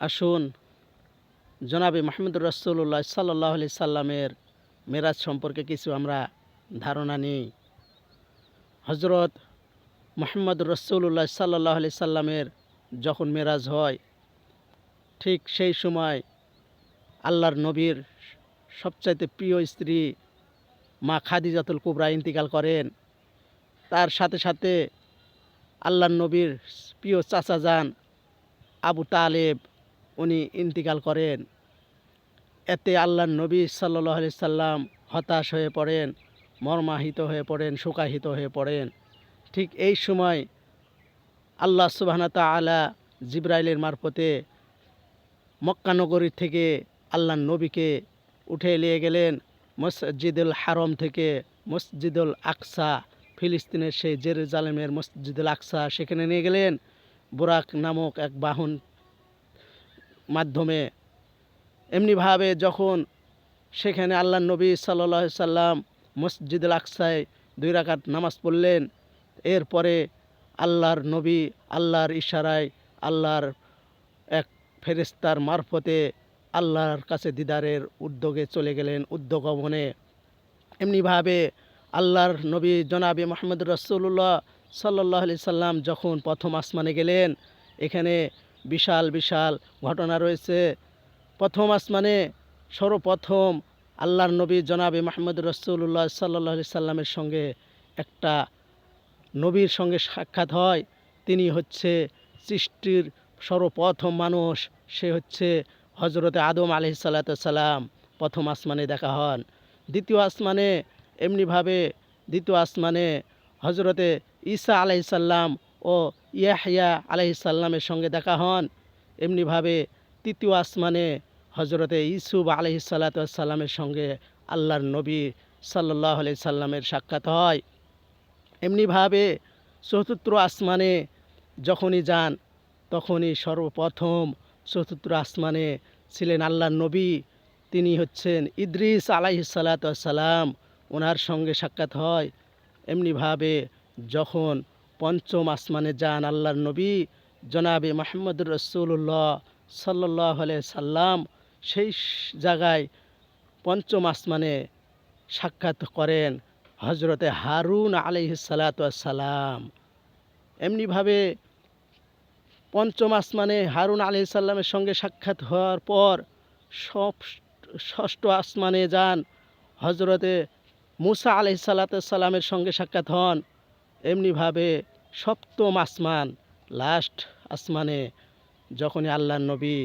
আসুন জনাবি মাহমুদুর রসুল্লাহ সাল্লাহ আলি সাল্লামের মেরাজ সম্পর্কে কিছু আমরা ধারণা নিই। হজরত মোহাম্মদ রসুল্লাহ সাল্লাহ আলি সাল্লামের যখন মেরাজ হয়, ঠিক সেই সময় আল্লাহর নবীর সবচাইতে প্রিয় স্ত্রী মা খাদিজাতুল কুবরা ইন্তিকাল করেন। তার সাথে সাথে আল্লাহর নবীর প্রিয় চাচা যান আবু তালেব উনি ইন্তিকাল করেন। এতে আল্লাহ নবী সাল্লাহ সাল্লাম হতাশ হয়ে পড়েন, মর্মাহিত হয়ে পড়েন, শোকাহিত হয়ে পড়েন। ঠিক এই সময় আল্লাহ সুবাহনা আলা জিব্রাইলের মারফতে মক্কানগরীর থেকে আল্লাহ নবীকে উঠে নিয়ে গেলেন মসজিদুল হারম থেকে মসজিদুল আকসা, ফিলিস্তিনের সেই জেরুজালেমের মসজিদুল আকসা, সেখানে নিয়ে গেলেন বুরাক নামক এক বাহন মাধ্যমে। এমনিভাবে যখন সেখানে আল্লাহ নবী সাল্লাহ সাল্লাম মসজিদুল আকসায় দুই রাকাত নামাজ পড়লেন, এরপরে আল্লাহর নবী আল্লাহর ইশারায় আল্লাহর এক ফেরিস্তার মারফতে আল্লাহর কাছে দিদারের উদ্যোগে চলে গেলেন উদ্যোগমনে এমনিভাবে আল্লাহর নবী জনাবি মোহাম্মদ রসুল্লাহ সাল্লাহ আলি সাল্লাম যখন প্রথম আসমানে গেলেন, এখানে বিশাল বিশাল ঘটনা রয়েছে। প্রথম আসমানে সর্বপ্রথম আল্লাহর নবী জনাবি মাহমুদ রসুল্লাহ সাল্লাহ সাল্লামের সঙ্গে একটা নবীর সঙ্গে সাক্ষাৎ হয়। তিনি হচ্ছে সৃষ্টির সর্বপ্রথম মানুষ। সে হচ্ছে হজরতে আদম আলি সাল্লাম প্রথম আসমানে দেখা হন। দ্বিতীয় আসমানে এমনিভাবে দ্বিতীয় আসমানে হজরতে ঈসা আলাইসাল্লাম ও ইয়াহিয়া আলাইসাল্লামের সঙ্গে দেখা হন। এমনিভাবে তৃতীয় আসমানে হজরতে ইসুফ আলহি সাল্লাতামের সঙ্গে আল্লাহর নবী সাল্লাহ আলি সাল্লামের সাক্ষাৎ হয়। এমনিভাবে চতুর্থ আসমানে যখনই যান, তখনই সর্বপ্রথম চতুর্থ আসমানে ছিলেন আল্লাহর নবী। তিনি হচ্ছেন ইদ্রিস আলাহি সাল্লাতাম ওনার সঙ্গে সাক্ষাৎ হয়। এমনিভাবে যখন পঞ্চম আসমানে যান আল্লাহর নবী, জনাবে মাহমুদুর রসুল্লাহ সাল্লাহ সাল্লাম। সেই জায়গায় পঞ্চম আসমানে সাক্ষাৎ করেন হজরতে হারুন আলিহিসাল্লাম এমনিভাবে পঞ্চম আসমানে হারুন আলি সাল্লামের সঙ্গে সাক্ষাৎ হওয়ার পর সব ষষ্ঠ আসমানে যান হজরতে মুসা আলি সাল্লামের সঙ্গে সাক্ষাৎ হন। এমনিভাবে সপ্তম আসমান লাস্ট আসমানে যখনই আল্লাহ নবী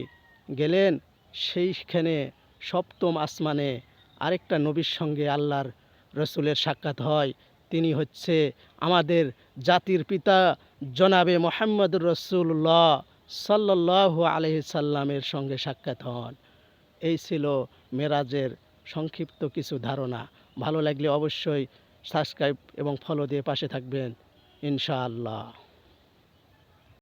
গেলেন, সেইখানে সপ্তম আসমানে আরেকটা নবীর সঙ্গে আল্লাহর রসুলের সাক্ষাৎ হয়। তিনি হচ্ছে আমাদের জাতির পিতা জনাবে মোহাম্মদ রসুল্লাহ সাল্লাহ আলহি সাল্লামের সঙ্গে সাক্ষাৎ হন। এই ছিল মেরাজের সংক্ষিপ্ত কিছু ধারণা। ভালো লাগলে অবশ্যই সাবস্ক্রাইব এবং ফলো দিয়ে পাশে থাকবেন। ইনশাআল্লাহ।